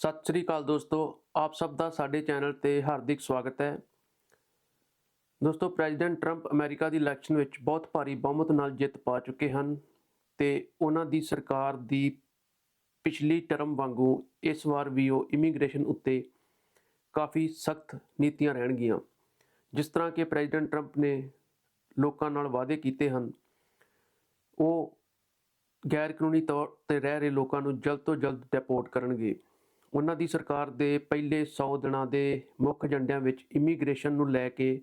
ਸਤਿ ਸ੍ਰੀ ਅਕਾਲ ਦੋਸਤੋ, ਆਪ ਸਭ ਦਾ ਸਾਡੇ ਚੈਨਲ ਤੇ ਹਾਰਦਿਕ ਸਵਾਗਤ ਹੈ। ਦੋਸਤੋ, ਪ੍ਰੈਜ਼ੀਡੈਂਟ ਟਰੰਪ ਅਮਰੀਕਾ ਦੀ ਇਲੈਕਸ਼ਨ ਵਿੱਚ ਬਹੁਤ ਭਾਰੀ ਬਹੁਮਤ ਨਾਲ ਜਿੱਤ ਪਾ ਚੁੱਕੇ ਹਨ ਤੇ ਉਹਨਾਂ ਦੀ ਸਰਕਾਰ ਦੀ ਪਿਛਲੀ ਟਰਮ ਵਾਂਗੂ ਇਸ ਵਾਰ ਵੀ ਉਹ ਇਮੀਗ੍ਰੇਸ਼ਨ ਉੱਤੇ ਕਾਫੀ ਸਖਤ ਨੀਤੀਆਂ ਰਹਿਣਗੀਆਂ। ਜਿਸ ਤਰ੍ਹਾਂ ਕਿ ਪ੍ਰੈਜ਼ੀਡੈਂਟ ਟਰੰਪ ਨੇ ਲੋਕਾਂ ਨਾਲ ਵਾਅਦੇ ਕੀਤੇ ਹਨ, ਉਹ ਗੈਰ ਕਾਨੂੰਨੀ ਤੌਰ ਤੇ ਰਹਿ ਰਹੇ ਲੋਕਾਂ ਨੂੰ ਜਲਦ ਤੋਂ ਜਲਦ ਡਿਪੋਰਟ ਕਰਨਗੇ। ਉਹਨਾਂ ਦੀ ਸਰਕਾਰ ਦੇ ਪਹਿਲੇ 100 ਦਿਨਾਂ ਦੇ ਮੁੱਖ ਏਜੰਡਿਆਂ ਵਿੱਚ ਇਮੀਗ੍ਰੇਸ਼ਨ ਨੂੰ ਲੈ ਕੇ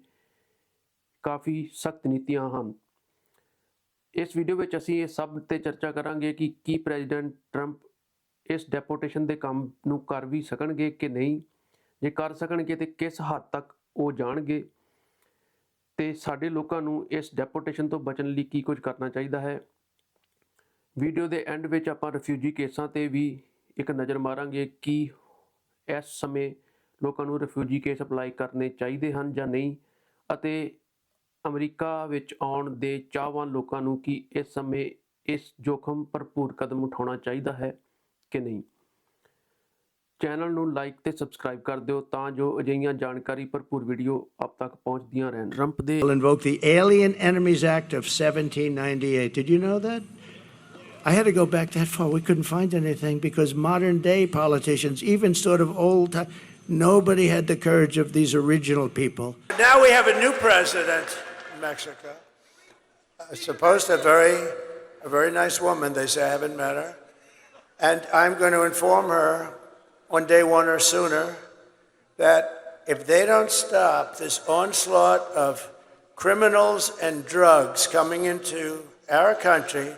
ਕਾਫੀ ਸਖਤ ਨੀਤੀਆਂ ਹਨ। ਇਸ ਵੀਡੀਓ ਵਿੱਚ ਅਸੀਂ ਇਹ ਸਭ ਤੇ ਚਰਚਾ ਕਰਾਂਗੇ ਕਿ ਕੀ ਪ੍ਰੈਜ਼ੀਡੈਂਟ ਟਰੰਪ ਇਸ ਡੈਪੋਟੇਸ਼ਨ ਦੇ ਕੰਮ ਨੂੰ ਕਰ ਵੀ ਸਕਣਗੇ ਕਿ ਨਹੀਂ। ਜੇ ਕਰ ਸਕਣਗੇ ਤੇ ਕਿਸ ਹੱਦ ਤੱਕ ਉਹ ਜਾਣਗੇ? ਤੇ ਸਾਡੇ ਲੋਕਾਂ ਨੂੰ ਇਸ ਡੈਪੋਟੇਸ਼ਨ ਤੋਂ ਬਚਣ ਲਈ ਕੀ ਕੁਝ ਕਰਨਾ ਚਾਹੀਦਾ ਹੈ? ਵੀਡੀਓ ਦੇ ਐਂਡ ਵਿੱਚ ਆਪਾਂ ਰਿਫਿਊਜੀ ਕੇਸਾਂ ਤੇ ਵੀ ਇੱਕ ਨਜ਼ਰ ਮਾਰਾਂਗੇ ਕਿ ਇਸ ਸਮੇਂ ਲੋਕਾਂ ਨੂੰ ਰਿਫਿਊਜੀ ਕੇਸ ਅਪਲਾਈ ਕਰਨੇ ਚਾਹੀਦੇ ਹਨ ਜਾਂ ਨਹੀਂ ਅਤੇ ਅਮਰੀਕਾ ਵਿੱਚ ਆਉਣ ਦੇ ਚਾਹਵਾਨ ਲੋਕਾਂ ਨੂੰ ਕਿ ਇਸ ਸਮੇਂ ਇਸ ਜੋਖਮ ਭਰਪੂਰ ਕਦਮ ਉਠਾਉਣਾ ਚਾਹੀਦਾ ਹੈ ਕਿ ਨਹੀਂ ਚੈਨਲ ਨੂੰ ਲਾਈਕ ਤੇ ਸਬਸਕ੍ਰਾਈਬ ਕਰ ਦਿਓ ਤਾਂ ਜੋ ਅਜਿਹੀਆਂ ਜਾਣਕਾਰੀ ਭਰਪੂਰ ਵੀਡੀਓ ਆਪ ਤੱਕ ਪਹੁੰਚਦੀਆਂ ਰਹਿਣ ਟਰੰਪ ਦੇ will invoke the Alien Enemies Act 1798. Did you know that? I had to go back that far. We couldn't find anything because modern day politicians, even sort of old, ti- nobody had the courage of these original people. Now we have a new president in Mexico. Supposed to very, a very nice woman. They say I haven't met her, and I'm going to inform her on day one or sooner that if they don't stop this onslaught of criminals and drugs coming into our country,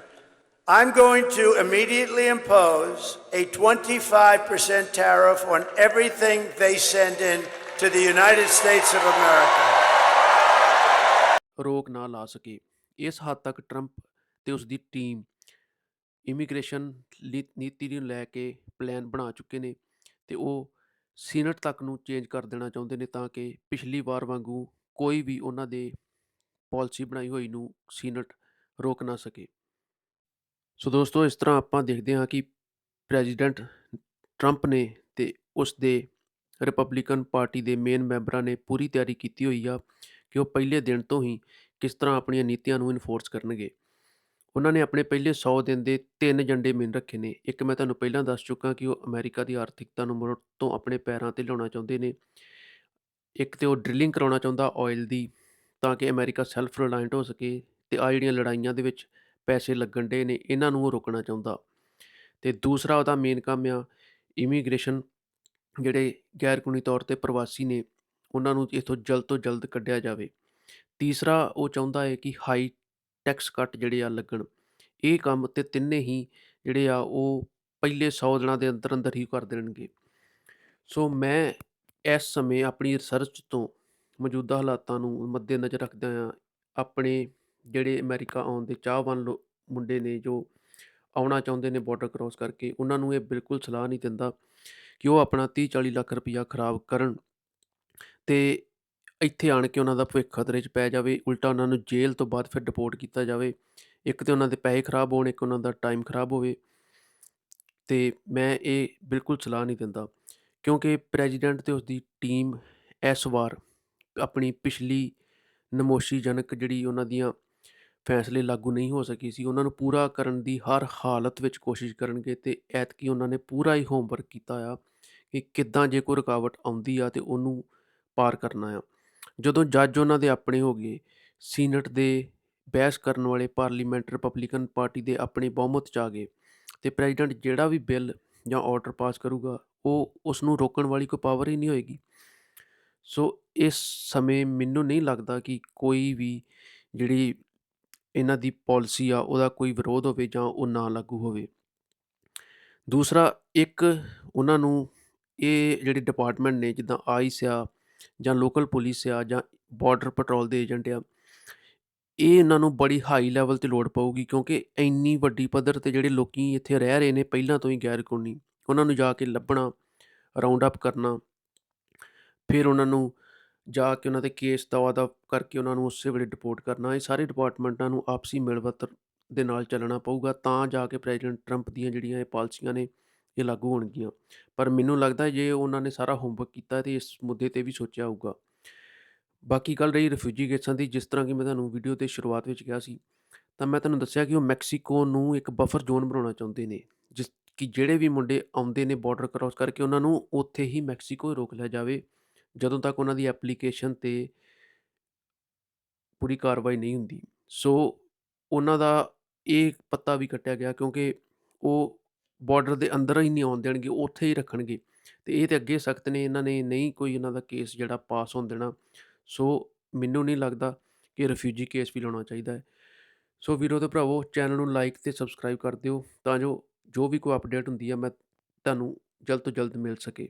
I'm going to immediately impose a 25% tariff on everything they send in to the United States of America. ਰੋਕ ਨਾ ਲਾ ਸਕੇ ਇਸ ਹੱਦ ਤੱਕ Trump ਤੇ ਉਸ ਦੀ team immigration ਨੀਤੀ ਨੂੰ ਲੈ ਕੇ ਪਲਾਨ ਬਣਾ ਚੁੱਕੇ ਨੇ ਤੇ ਉਹ ਸੀਨੇਟ ਤੱਕ ਨੂੰ ਚੇਂਜ ਕਰ ਦੇਣਾ ਚਾਹੁੰਦੇ ਨੇ ਤਾਂ ਕਿ ਪਿਛਲੀ ਵਾਰ ਵਾਂਗੂ ਕੋਈ ਵੀ ਉਹਨਾਂ ਦੇ ਪਾਲਿਸੀ ਬਣਾਈ ਹੋਈ ਨੂੰ ਸੀਨੇਟ ਰੋਕ ਨਾ ਸਕੇ ਸੋ ਦੋਸਤੋ, ਇਸ ਤਰ੍ਹਾਂ ਆਪਾਂ ਦੇਖਦੇ ਹਾਂ ਕਿ ਪ੍ਰੈਜ਼ੀਡੈਂਟ ਟਰੰਪ ਨੇ ਤੇ ਉਸ ਦੇ ਰਿਪਬਲਿਕਨ ਪਾਰਟੀ ਦੇ ਮੇਨ ਮੈਂਬਰਾਂ ਨੇ ਪੂਰੀ ਤਿਆਰੀ ਕੀਤੀ ਹੋਈ ਆ ਕਿ ਉਹ ਪਹਿਲੇ ਦਿਨ ਤੋਂ ਹੀ ਕਿਸ ਤਰ੍ਹਾਂ ਆਪਣੀਆਂ ਨੀਤੀਆਂ ਨੂੰ ਇਨਫੋਰਸ ਕਰਨਗੇ। ਉਹਨਾਂ ਨੇ ਆਪਣੇ ਪਹਿਲੇ 100 ਦਿਨ ਦੇ ਤਿੰਨ ਏਜੰਡੇ ਮੇਨ ਰੱਖੇ ਨੇ। ਇੱਕ ਮੈਂ ਤੁਹਾਨੂੰ ਪਹਿਲਾਂ ਦੱਸ ਚੁੱਕਾ ਕਿ ਉਹ ਅਮਰੀਕਾ ਦੀ ਆਰਥਿਕਤਾ ਨੂੰ ਮੁੜ ਤੋਂ ਆਪਣੇ ਪੈਰਾਂ ਤੇ ਲਿਆਉਣਾ ਚਾਹੁੰਦੇ ਨੇ। ਇੱਕ ਤੇ ਉਹ ਡ੍ਰਿਲਿੰਗ ਕਰਾਉਣਾ ਚਾਹੁੰਦਾ ਆਇਲ ਦੀ ਤਾਂ ਕਿ ਅਮਰੀਕਾ ਸੈਲਫ ਰਿਲਾਇੰਟ ਹੋ ਸਕੇ ਤੇ ਆ ਜਿਹੜੀਆਂ ਲੜਾਈਆਂ ਦੇ ਵਿੱਚ ਪੈਸੇ ਲੱਗਣ ਡੇ ਨੇ, ਇਹਨਾਂ ਨੂੰ ਉਹ ਰੋਕਣਾ ਚਾਹੁੰਦਾ। ਤੇ ਦੂਸਰਾ ਉਹਦਾ ਮੇਨ ਕੰਮ ਆ ਇਮੀਗ੍ਰੇਸ਼ਨ ਜਿਹੜੇ ਗੈਰ ਕਾਨੂੰਨੀ ਤੌਰ ਤੇ ਪ੍ਰਵਾਸੀ ਨੇ, ਉਹਨਾਂ ਨੂੰ ਇੱਥੋਂ ਜਲਦ ਤੋਂ ਜਲਦ ਕੱਢਿਆ ਜਾਵੇ। ਤੀਸਰਾ ਉਹ ਚਾਹੁੰਦਾ ਹੈ ਕਿ ਹਾਈ ਟੈਕਸ ਕੱਟ ਜਿਹੜੇ ਆ ਲੱਗਣ। ਇਹ ਕੰਮ ਤੇ ਤਿੰਨੇ ਹੀ ਜਿਹੜੇ ਆ ਉਹ ਪਹਿਲੇ 100 ਦਿਨਾਂ ਦੇ ਅੰਦਰ ਅੰਦਰ ਹੀ ਕਰ ਦੇਣਗੇ। ਸੋ ਮੈਂ ਇਸ ਸਮੇਂ ਆਪਣੀ ਰਿਸਰਚ ਤੋਂ ਮੌਜੂਦਾ ਹਾਲਾਤਾਂ ਨੂੰ ਮੱਦੇਨਜ਼ਰ ਰੱਖਦਿਆਂ ਆ ਆਪਣੇ ਜਿਹੜੇ ਅਮਰੀਕਾ ਆਉਣ ਦੇ ਚਾਹਵਾਨ ਲੋ- ਮੁੰਡੇ ਨੇ ਜੋ ਆਉਣਾ ਚਾਹੁੰਦੇ ਨੇ ਬਾਰਡਰ ਕ੍ਰੋਸ ਕਰਕੇ, ਉਹਨਾਂ ਨੂੰ ਇਹ ਬਿਲਕੁਲ ਸਲਾਹ ਨਹੀਂ ਦਿੰਦਾ ਕਿ ਉਹ ਆਪਣਾ 30 40 ਲੱਖ ਰੁਪਈਆ ਖਰਾਬ ਕਰਨ ਤੇ ਇੱਥੇ ਆਣ ਕੇ ਉਹਨਾਂ ਦਾ ਭਵਿੱਖ ਖਤਰੇ 'ਚ ਪੈ ਜਾਵੇ, ਉਲਟਾ ਉਹਨਾਂ ਨੂੰ ਜੇਲ੍ਹ ਤੋਂ ਬਾਅਦ ਫਿਰ ਡਿਪੋਰਟ ਕੀਤਾ ਜਾਵੇ। ਇੱਕ ਤੇ ਉਹਨਾਂ ਦੇ ਪੈਸੇ ਖਰਾਬ ਹੋਣ, ਇੱਕ ਉਹਨਾਂ ਦਾ ਟਾਈਮ ਖਰਾਬ ਹੋਵੇ ਤੇ ਮੈਂ ਇਹ ਬਿਲਕੁਲ ਸਲਾਹ ਨਹੀਂ ਦਿੰਦਾ ਕਿਉਂਕਿ ਪ੍ਰੈਜ਼ੀਡੈਂਟ ਤੇ ਉਸ ਦੀ ਟੀਮ ਇਸ ਵਾਰ ਆਪਣੀ ਪਿਛਲੀ ਨਮੋਸ਼ੀਜਨਕ ਜਿਹੜੀ ਉਹਨਾਂ ਦੀਆਂ ਫੈਸਲੇ ਲਾਗੂ ਨਹੀਂ ਹੋ ਸਕੀ ਸੀ, ਉਹਨਾਂ ਨੂੰ ਪੂਰਾ ਕਰਨ ਦੀ ਹਰ ਹਾਲਤ ਵਿੱਚ ਕੋਸ਼ਿਸ਼ ਕਰਨਗੇ ਤੇ ਐਤਕੀ ਉਹਨਾਂ ਨੇ ਪੂਰਾ ਹੀ ਹੋਮਵਰਕ ਕੀਤਾ ਆ ਕਿ ਕਿੱਦਾਂ ਜੇ ਕੋਈ ਰੁਕਾਵਟ ਆਉਂਦੀ ਆ ਤੇ ਉਹਨੂੰ ਪਾਰ ਕਰਨਾ ਆ। ਜਦੋਂ ਜੱਜ ਉਹਨਾਂ ਦੇ ਆਪਣੇ ਹੋ ਗਏ, ਸੀਨੇਟ ਦੇ ਬਹਿਸ ਕਰਨ ਵਾਲੇ ਪਾਰਲੀਮੈਂਟ ਰਿਪਬਲਿਕਨ ਪਾਰਟੀ ਦੇ ਆਪਣੇ ਬਹੁਮਤ ਚ ਆ ਗਏ ਤੇ ਪ੍ਰੈਜ਼ੀਡੈਂਟ ਜਿਹੜਾ ਵੀ ਬਿੱਲ ਜਾਂ ਆਰਡਰ ਪਾਸ ਕਰੂਗਾ, ਉਹ ਉਸ ਨੂੰ ਰੋਕਣ ਵਾਲੀ ਕੋਈ ਪਾਵਰ ਹੀ ਨਹੀਂ ਹੋਏਗੀ। ਸੋ ਇਸ ਸਮੇਂ ਮੈਨੂੰ ਨਹੀਂ ਲੱਗਦਾ ਕਿ ਕੋਈ ਵੀ ਜਿਹੜੀ ਇਹਨਾਂ ਦੀ ਪੋਲਿਸੀ ਆ, ਉਹਦਾ ਕੋਈ ਵਿਰੋਧ ਹੋਵੇ ਜਾਂ ਉਹ ਨਾ ਲਾਗੂ ਹੋਵੇ। ਦੂਸਰਾ, ਇੱਕ ਉਹਨਾਂ ਨੂੰ ਇਹ ਜਿਹੜੇ ਡਿਪਾਰਟਮੈਂਟ ਨੇ, ਜਿੱਦਾਂ ਆਈਸ ਆ ਜਾਂ ਲੋਕਲ ਪੁਲਿਸ ਆ ਜਾਂ ਬਾਰਡਰ ਪੈਟਰੋਲ ਦੇ ਏਜੰਟ ਆ, ਇਹ ਇਹਨਾਂ ਨੂੰ ਬੜੀ ਹਾਈ ਲੈਵਲ ਤੇ ਲੋੜ ਪਊਗੀ ਕਿਉਂਕਿ ਇੰਨੀ ਵੱਡੀ ਪੱਧਰ ਤੇ ਜਿਹੜੇ ਲੋਕੀ ਇੱਥੇ ਰਹਿ ਰਹੇ ਨੇ, ਪਹਿਲਾਂ ਤੋਂ ਹੀ ਗੈਰ ਕਾਨੂੰਨੀ ਉਹਨਾਂ ਨੂੰ ਜਾ ਕੇ ਲੱਭਣਾ ਰਾਉਂਡ ਅਪ ਕਰਨਾ, ਫਿਰ ਉਹਨਾਂ ਨੂੰ ਜਾ ਕੇ ਉਹਨਾਂ ਦੇ ਕੇਸ ਦਵਾ ਦਾ ਕਰਕੇ ਉਹਨਾਂ ਨੂੰ ਉਸੇ ਵੇਲੇ ਡਿਪੋਰਟ ਕਰਨਾ ਇਹ ਸਾਰੇ ਡਿਪਾਰਟਮੈਂਟਾਂ ਨੂੰ ਆਪਸੀ ਮਿਲਵਰਤਨ ਦੇ ਨਾਲ ਚੱਲਣਾ ਪਊਗਾ ਤਾਂ ਜਾ ਕੇ ਪ੍ਰੈਜ਼ੀਡੈਂਟ ਟਰੰਪ ਦੀਆਂ ਜਿਹੜੀਆਂ ਇਹ ਪਾਲਿਸੀਆਂ ਨੇ ਇਹ ਲਾਗੂ ਹੋਣਗੀਆਂ। ਪਰ ਮੈਨੂੰ ਲੱਗਦਾ ਜੇ ਉਹਨਾਂ ਨੇ ਸਾਰਾ ਹੋਮਵਰਕ ਕੀਤਾ ਤੇ ਇਸ ਮੁੱਦੇ ਤੇ ਵੀ ਸੋਚਿਆ ਹੋਊਗਾ। ਬਾਕੀ ਗੱਲ ਰਹੀ ਰਿਫਿਊਜੀ ਕੇਸਾਂ ਦੀ ਜਿਸ ਤਰ੍ਹਾਂ ਕਿ ਮੈਂ ਤੁਹਾਨੂੰ ਵੀਡੀਓ ਦੇ ਸ਼ੁਰੂਆਤ ਵਿੱਚ ਕਿਹਾ ਸੀ, ਤਾਂ ਮੈਂ ਤੁਹਾਨੂੰ ਦੱਸਿਆ ਕਿ ਉਹ ਮੈਕਸੀਕੋ ਨੂੰ ਇੱਕ ਬਫਰ ਜ਼ੋਨ ਬਣਾਉਣਾ ਚਾਹੁੰਦੇ ਨੇ। ਜਿਸ ਕਿ ਜਿਹੜੇ ਵੀ ਮੁੰਡੇ ਆਉਂਦੇ ਨੇ ਬਾਰਡਰ ਕ੍ਰਾਸ ਕਰਕੇ ਉਹਨਾਂ ਨੂੰ ਉੱਥੇ ਹੀ ਮੈਕਸੀਕੋ ਰੋਕ ਲਿਆ ਜਾਵੇ, ਜਦੋਂ ਤੱਕ ਉਹਨਾਂ ਦੀ ਐਪਲੀਕੇਸ਼ਨ ਤੇ ਪੂਰੀ ਕਾਰਵਾਈ ਨਹੀਂ ਹੁੰਦੀ। ਸੋ ਉਹਨਾਂ ਦਾ ਇਹ ਪੱਤਾ ਵੀ ਕੱਟਿਆ ਗਿਆ ਕਿਉਂਕਿ ਉਹ ਬਾਰਡਰ ਦੇ ਅੰਦਰ ਹੀ ਨਹੀਂ ਆਉਣ ਦੇਣਗੇ, ਉੱਥੇ ਹੀ ਰੱਖਣਗੇ ਤੇ ਇਹ ਤੇ ਅੱਗੇ ਸਖਤ ਨੇ ਇਹਨਾਂ ਨੇ ਨਹੀਂ ਕੋਈ ਇਹਨਾਂ ਦਾ ਕੇਸ ਜਿਹੜਾ ਪਾਸ ਹੋਣ ਦੇਣਾ। ਸੋ ਮੈਨੂੰ ਨਹੀਂ ਲੱਗਦਾ ਕਿ ਰਿਫਿਊਜੀ ਕੇਸ ਵੀ ਲਾਉਣਾ ਚਾਹੀਦਾ ਹੈ। ਸੋ ਵੀਰੋ ਤੇ ਭਰਾਵੋ ਚੈਨਲ ਨੂੰ ਲਾਈਕ ਤੇ ਸਬਸਕ੍ਰਾਈਬ ਕਰ ਦਿਓ ਤਾਂ ਜੋ ਜੋ ਵੀ ਕੋਈ ਅਪਡੇਟ ਹੁੰਦੀ ਹੈ ਮੈਂ ਤੁਹਾਨੂੰ ਜਲਦ ਤੋਂ ਜਲਦ ਮਿਲ ਸਕੇ।